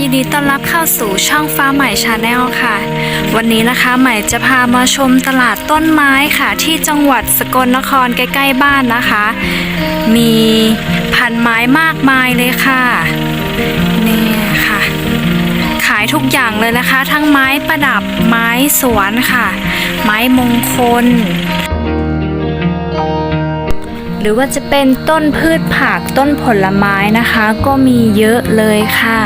ยินดีต้อนรับเข้าสู่ช่องฟ้าใหม่ชาแนลค่ะ วันนี้นะคะใหม่จะพามาชมตลาดต้นไม้ค่ะ ที่จังหวัดสกลนครใกล้ๆบ้านนะคะ มีพันไม้มากมายเลยค่ะนี่ค่ะ ขายทุกอย่างเลยนะคะ ทั้งไม้ประดับไม้สวนค่ะ ไม้มงคล หรือว่าจะเป็นต้นพืชผักต้นผลไม้นะคะ ก็มีเยอะเลยค่ะ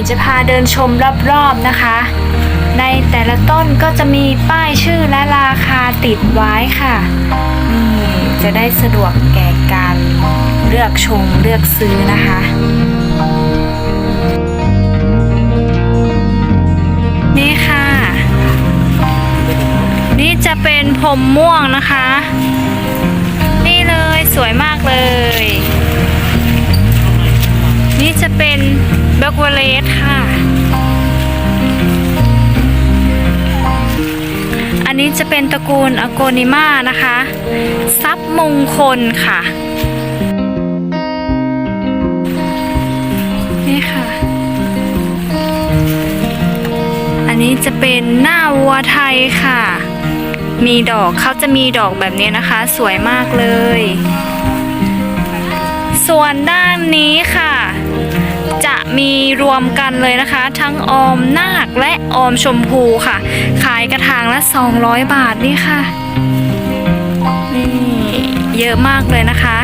จะพาเดินชมรอบๆนะคะ ในแต่ละต้นก็จะมีป้ายชื่อและราคาติดไว้ค่ะ นี่จะได้สะดวกแก่การเลือกชมเลือกซื้อนะคะนี่ค่ะ นี่จะเป็นผมม่วงนะคะ จะเป็นเบลวเลสค่ะ อันนี้จะเป็นตระกูลอโกนิมานะคะ ซับมงคลค่ะ นี่ค่ะ อันนี้จะเป็นหน้าวัวไทยค่ะ มีดอกเขาจะมีดอกแบบนี้นะคะ สวยมากเลย ส่วนด้านนี้ค่ะ มีรวมกันเลยนะคะ ทั้งออมนาคและออมชมพูค่ะ ขายกระถางละ 200 บาทนี่ค่ะนี่เยอะมากเลยนะคะ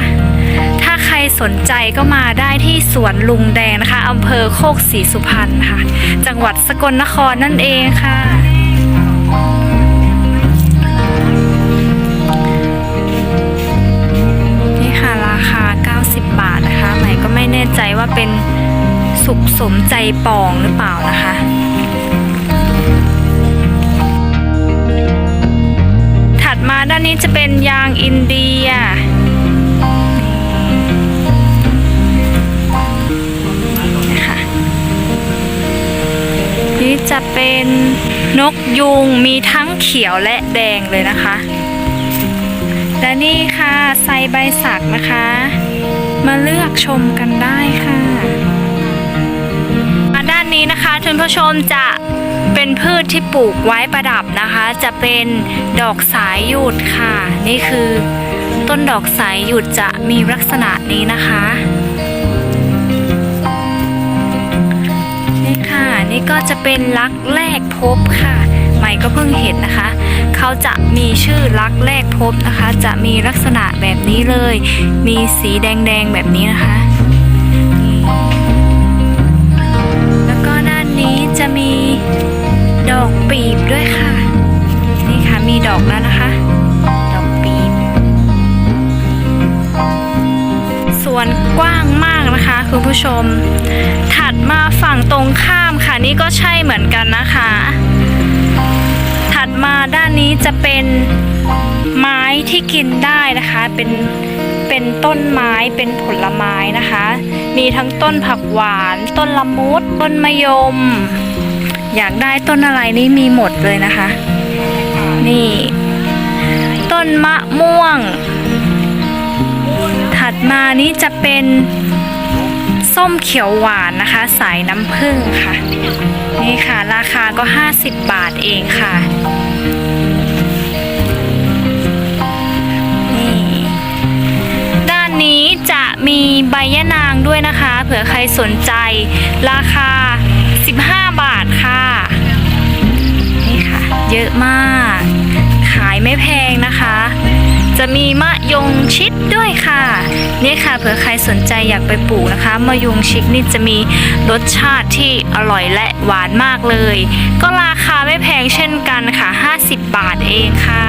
ถ้าใครสนใจก็มาได้ที่สวนลุงแดงนะคะอำเภอโคกศรีสุพรรณค่ะ จังหวัดสกลนครนั่นเองค่ะนี่ค่ะราคา 90 บาทนะคะใหม่ก็ไม่แน่ใจว่าเป็น สุขสมใจปองหรือเปล่านะคะถัดมาด้านนี้จะเป็นยางอินเดียนี่ค่ะนี่จะเป็นนกยุงมีทั้งเขียวและแดงเลยนะคะ และนี่ค่ะไซใบสักนะคะ มาเลือกชมกันได้ค่ะ มาด้านนี้นะคะท่านผู้ชมจะเป็นพืชที่ปลูกไว้ประดับนะคะ จะเป็นดอกสายหยุดค่ะ นี่คือต้นดอกสายหยุดจะมีลักษณะนี้นะคะนี่ค่ะนี่ก็จะเป็นลักแรกพบค่ะใหม่ก็เพิ่งเห็นนะคะ เขาจะมีชื่อลักแรกพบนะคะ จะมีลักษณะแบบนี้เลย มีสีแดงๆแบบนี้นะคะนี่ จะมีดอกปีบด้วยค่ะ นี่ค่ะมีดอกแล้วนะคะ ดอกปีบ สวนกว้างมากนะคะคุณผู้ชม ถัดมาฝั่งตรงข้ามค่ะนี่ก็ใช่เหมือนกันนะคะ ถัดมาด้านนี้จะเป็นไม้ที่กินได้นะคะเป็นเป็นต้นไม้เป็นผลไม้นะคะ มีทั้งต้นผักหวาน ต้นละมุด ต้นมะยม อยากได้ต้นอะไรนี่มีหมดเลยนะคะ นี่ ต้นมะม่วง ถัดมานี้จะเป็นส้มเขียวหวานนะคะ สายน้ำผึ้งค่ะ นี่ค่ะ ราคาก็ 50 บาทเองค่ะนี่ด้านนี้จะมีใบยะนางด้วยนะคะ เผื่อใครสนใจราคา 15 บาทค่ะ นี่ค่ะ เยอะมาก ขายไม่แพงนะคะ จะมีมะยงชิดด้วยค่ะ นี่ค่ะเผื่อใครสนใจอยากไปปลูกนะคะ มะยงชิดนี่จะมีรสชาติที่อร่อยและหวานมากเลย ก็ราคาไม่แพงเช่นกันค่ะ 50 บาทเองค่ะ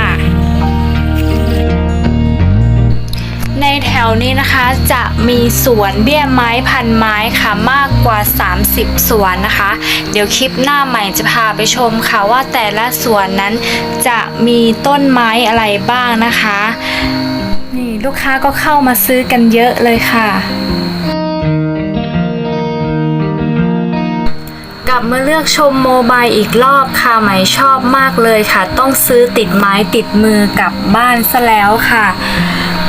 แถวนี้นะคะจะมีสวนเบี้ยไม้พันไม้ค่ะมากกว่า 30 สวนนะคะ เดี๋ยวคลิปหน้าใหม่จะพาไปชมค่ะว่าแต่ละสวนนั้นจะมีต้นไม้อะไรบ้างนะคะ นี่ลูกค้าก็เข้ามาซื้อกันเยอะเลยค่ะกลับมาเลือกชมโมบายอีกรอบค่ะไหมชอบมากเลยค่ะ ต้องซื้อติดไม้ติดมือกลับบ้านซะแล้วค่ะ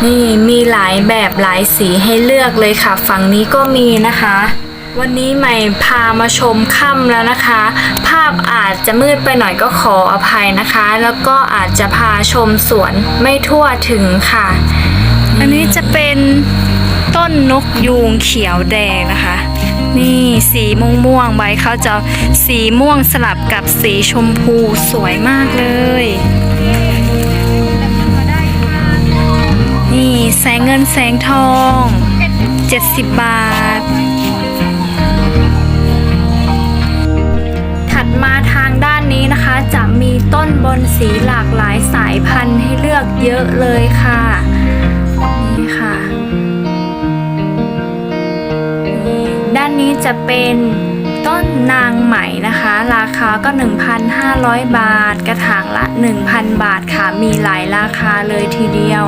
นี่มีหลายแบบหลายสีให้เลือกเลยค่ะ ฝั่งนี้ก็มีนะคะ วันนี้ใหม่พามาชมค่ำแล้วนะคะ ภาพอาจจะมืดไปหน่อยก็ขออภัยนะคะ แล้วก็อาจจะพาชมสวนไม่ทั่วถึงค่ะ อันนี้จะเป็นต้นนกยูงเขียวแดงนะคะ นี่สีม่วงม่วงใบเขาจะสีม่วงสลับกับสีชมพูสวยมากเลย งเงินแสงทอง 70 บาท ถัดมาทางด้านนี้นะคะ จะมีต้นบนสีหลากหลายสายพันธุ์ให้เลือกเยอะเลยค่ะ นี่ค่ะ ด้านนี้จะเป็นต้นนางไหมนะคะ ราคาก็ 1,500 บาท กระถางละ 1,000 บาทค่ะ มีหลายราคาเลยทีเดียว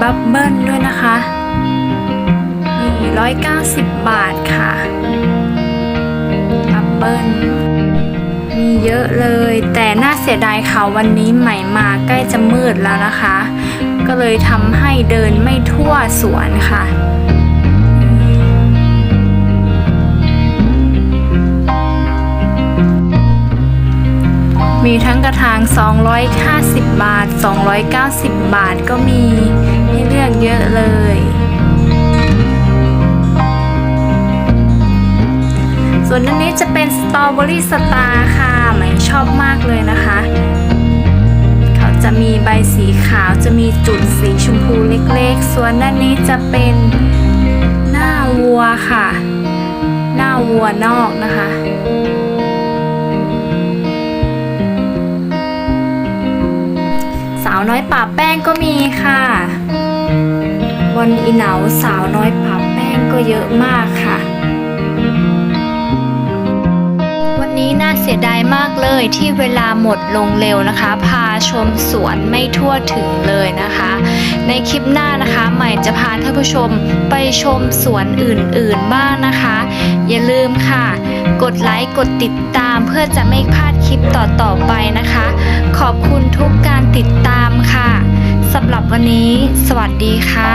บับเบิ้ลด้วยนะคะนี่ร้อยเก้าสิบบาทค่ะบับเบิ้ลมีเยอะเลย แต่น่าเสียดายค่ะวันนี้ใหม่มาใกล้จะมืดแล้วนะคะ ก็เลยทำให้เดินไม่ทั่วสวนค่ะมีทั้งกระถาง 250 บาท 290 บาทก็มีให้เลือกเยอะเลย ส่วนอันนี้จะเป็นสตรอเบอรี่สตาร์ค่ะหมชอบมากเลยนะคะ เขาจะมีใบสีขาวจะมีจุดสีชมพูเล็กๆ ส่วนด้านนี้จะเป็นหน้าวัวค่ะ หน้าวัวนอกนะคะ น้อยป่าแป้งก็มีค่ะบนอีเหนาสาวน้อยป่าแป้งก็เยอะมากค่ะ วันนี้น่าเสียดายมากเลยที่เวลาหมดลงเร็วนะคะ พาชมสวนไม่ทั่วถึงเลยนะคะ ในคลิปหน้านะคะ ใหม่จะพาท่านผู้ชมไปชมสวนอื่นๆบ้างนะคะ อย่าลืมค่ะ ดไลค์กดติดตามเพื่อจะไม่พลาดคลิปต่อๆไปนะคะ ขอบคุณทุกการติดตามค่ะสำหรับวันนี้ สวัสดีค่ะ